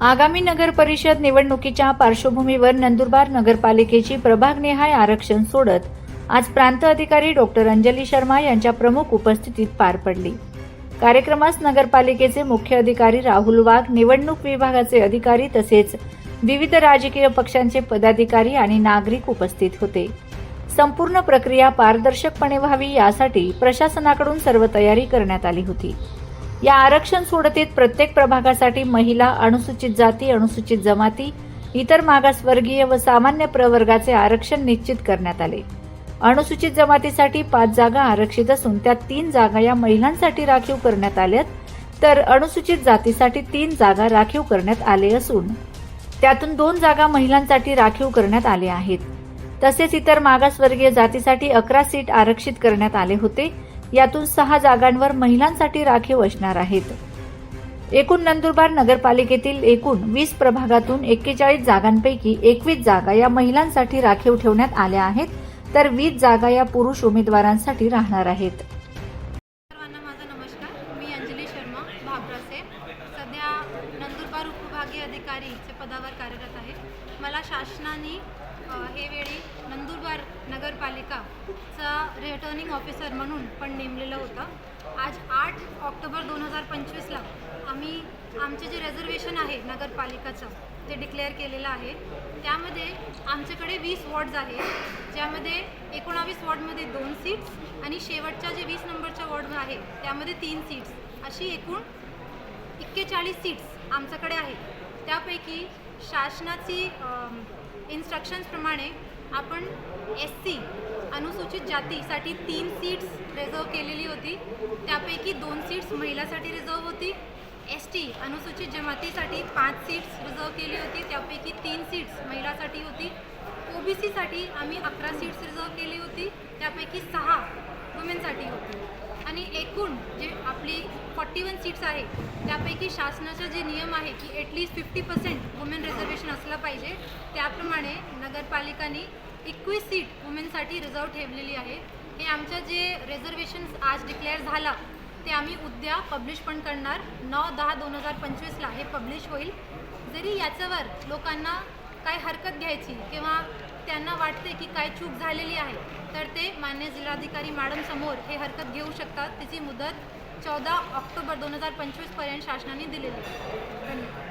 आगामी नगर परिषद निवडणुकीच्या पार्श्वभूमीवर नंदुरबार नगरपालिकेची प्रभागनिहाय आरक्षण सोडत आज प्रांत अधिकारी डॉक्टर अंजली शर्मा यांच्या प्रमुख उपस्थितीत पार पडली. कार्यक्रमास नगरपालिकेचे मुख्य अधिकारी राहुल वाघ निवडणूक विभागाचे अधिकारी तसेच विविध राजकीय पक्षांचे पदाधिकारी आणि नागरिक उपस्थित होते. संपूर्ण प्रक्रिया पारदर्शकपणे व्हावी यासाठी प्रशासनाकडून सर्व तयारी करण्यात आली होती. या आरक्षण सोडतीत प्रत्येक प्रभागासाठी महिला अनुसूचित जाती अनुसूचित जमाती इतर मागासवर्गीय व सामान्य प्रवर्गाचे आरक्षण निश्चित करण्यात आले. अनुसूचित जमातीसाठी पाच जागा आरक्षित असून त्यात तीन जागा या महिलांसाठी राखीव करण्यात आल्यात तर अनुसूचित जातीसाठी तीन जागा राखीव करण्यात आले असून त्यातून दोन जागा महिलांसाठी राखीव करण्यात आले आहेत. तसेच इतर मागासवर्गीय जातीसाठी अकरा सीट आरक्षित करण्यात आले होते यातून सहा जागांवर महिलांसाठी राखीव असणार आहेत. एकूण नंदुरबार नगरपालिकेतील एकूण वीस प्रभागातून एक्केचाळीस जागांपैकी एकवीस जागा या महिलांसाठी राखीव ठेवण्यात आल्या आहेत तर वीस जागा या पुरुष उमेदवारांसाठी राहणार आहेत. सर्वांना माझा नमस्कार. मी अंजली शर्मा भाबरासे सध्या नंदुरबार उपविभागीय अधिकारीच्या पदावर कार्यरत आहे. मला शासनाने हे वेळी नंदुरबार नगरपालिकाचा रिटर्निंग ऑफिसर म्हणून पण नेमलेलं होतं. आज आठ ऑक्टोबर दोन हजार पंचवीसला आम्ही आमचे जे रिझर्वेशन आहे नगरपालिकाचं ते डिक्लेअर केलेलं आहे. त्यामध्ये आमच्याकडे वीस वॉर्ड्स आहेत ज्यामध्ये एकोणावीस वॉर्डमध्ये दोन सीट्स आणि शेवटच्या जे वीस नंबरच्या वॉर्ड आहे त्यामध्ये तीन सीट्स अशी एकूण एक्केचाळीस सीट्स आमच्याकडे आहेत. त्यापैकी शासनाची इन्स्ट्रक्शन्सप्रमाणे आपण एस सी अनुसूचित जातीसाठी तीन सीट्स रिझर्व केलेली होती. त्यापैकी दोन सीट्स महिलासाठी रिझर्व होती. एस टी अनुसूचित जमातीसाठी पाच सीट्स रिझर्व केली होती. त्यापैकी तीन सीट्स महिलासाठी होती. ओ बी सीसाठी आम्ही अकरा सीट्स रिझर्व केली होती. त्यापैकी सहा वुमेनसाठी होती. आणि एकूण जे आपली फॉर्टी वन सीट्स आहे त्यापैकी शासनाचा जे नियम आहे की at least fifty percent women reservation असलं पाहिजे त्याप्रमाणे नगरपालिकांनी एकवीस सीट वुमेनसाठी रिझर्व ठेवलेली आहे. हे आमच्या जे रिझर्वेशन आज डिक्लेअर झाला ते आम्ही उद्या पब्लिश पण करणार. नऊ दहा दोन हजार पंचवीसला हे पब्लिश होईल. जरी याच्यावर लोकांना काय हरकत घ्यायची किंवा त्यांना वाटते की काय चूक झालेली आहे तर ते मान्य जिल्हाधिकारी मॅडम समोर हे हरकत घेऊ शकतात तिची मुदत चौदा ऑक्टोबर दोन हजार पंचवीसपर्यंत शासनाने दिलेली आहे. धन्यवाद.